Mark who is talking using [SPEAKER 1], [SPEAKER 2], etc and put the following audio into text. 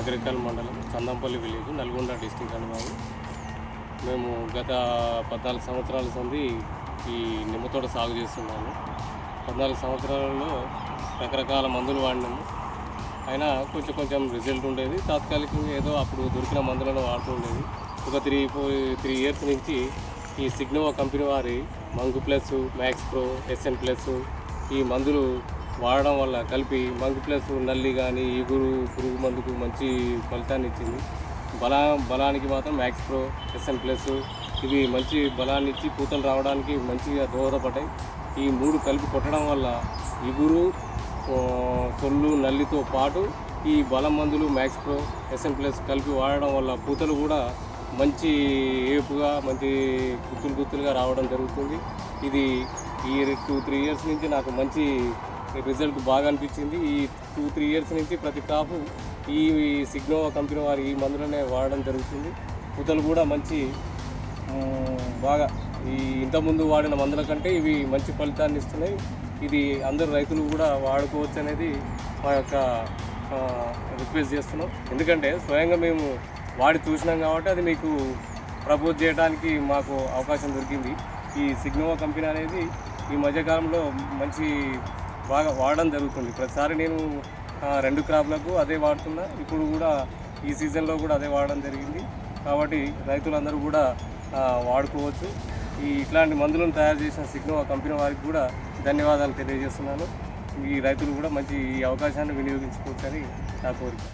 [SPEAKER 1] అగ్రికల్ మండలం చందంపల్లి village Nalgonda district అని మాది. మేము గత పద్నాలుగు సంవత్సరాల సంది ఈ నిమ్మతోట సాగు చేస్తున్నాము. పద్నాలుగు సంవత్సరాలలో రకరకాల మందులు వాడినాము. అయినా కొంచెం కొంచెం రిజల్ట్ ఉండేది. తాత్కాలికంగా ఏదో అప్పుడు దొరికిన మందులను వాడుతూ ఉండేది. ఒక త్రీ ఫోర్ త్రీ ఇయర్స్ నుంచి ఈ సిగ్నోవా కంపెనీ వారి మంగు plus max pro SN plus ఈ మందులు వాడడం వల్ల కలిపి మంగు ప్లస్ నల్లి కానీ ఈగురు పురుగు మందుకు మంచి ఫలితాన్ని ఇచ్చింది. బలా బలానికి మాత్రం మ్యాక్స్ ప్రో ఎస్ఎన్ ప్లస్ ఇవి మంచి బలాన్ని ఇచ్చి పూతలు రావడానికి మంచిగా దోహదపడ్డాయి. ఈ మూడు కలిపి కొట్టడం వల్ల ఇగురు ఆ, సొల్లు నల్లితో పాటు ఈ బలం మందులు మ్యాక్స్ ప్రో ఎస్ఎన్ ప్లస్ కలిపి వాడడం వల్ల పూతలు కూడా మంచి ఏపుగా మంచి గుత్తులు గుత్తులుగా రావడం జరుగుతుంది. ఇది ఈ టూ త్రీ ఇయర్స్ నుంచి నాకు మంచి రిజల్ట్ బాగా అనిపించింది. ఈ టూ త్రీ ఇయర్స్ నుంచి ప్రతి కాపు ఈ సిగ్నోవా కంపెనీ వారి ఈ మందులనే వాడడం జరుగుతుంది. పూతలు కూడా మంచి బాగా ఈ ఇంతకుముందు వాడిన మందుల కంటే ఇవి మంచి ఫలితాన్ని ఇస్తున్నాయి. ఇది అందరు రైతులు కూడా వాడుకోవచ్చు అనేది మా యొక్క రిక్వెస్ట్ చేస్తున్నాం. ఎందుకంటే స్వయంగా మేము వాడి చూసినాం కాబట్టి అది మీకు ప్రపోజ్ చేయడానికి మాకు అవకాశం దొరికింది. ఈ సిగ్నోవా కంపెనీ అనేది ఈ మధ్యకాలంలో మంచి బాగా వాడడం జరుగుతుంది. ప్రతిసారి నేను రెండు క్రాప్లకు అదే వాడుతున్నా. ఇప్పుడు కూడా ఈ సీజన్లో కూడా అదే వాడడం జరిగింది. కాబట్టి రైతులందరూ కూడా వాడుకోవచ్చు. ఈ ఇట్లాంటి మందులను తయారు చేసిన సిగ్నో కంపెనీ వారికి కూడా ధన్యవాదాలు తెలియజేస్తున్నాను. ఈ రైతులు కూడా మంచి ఈ అవకాశాన్ని వినియోగించుకోవచ్చని నా కోరిక.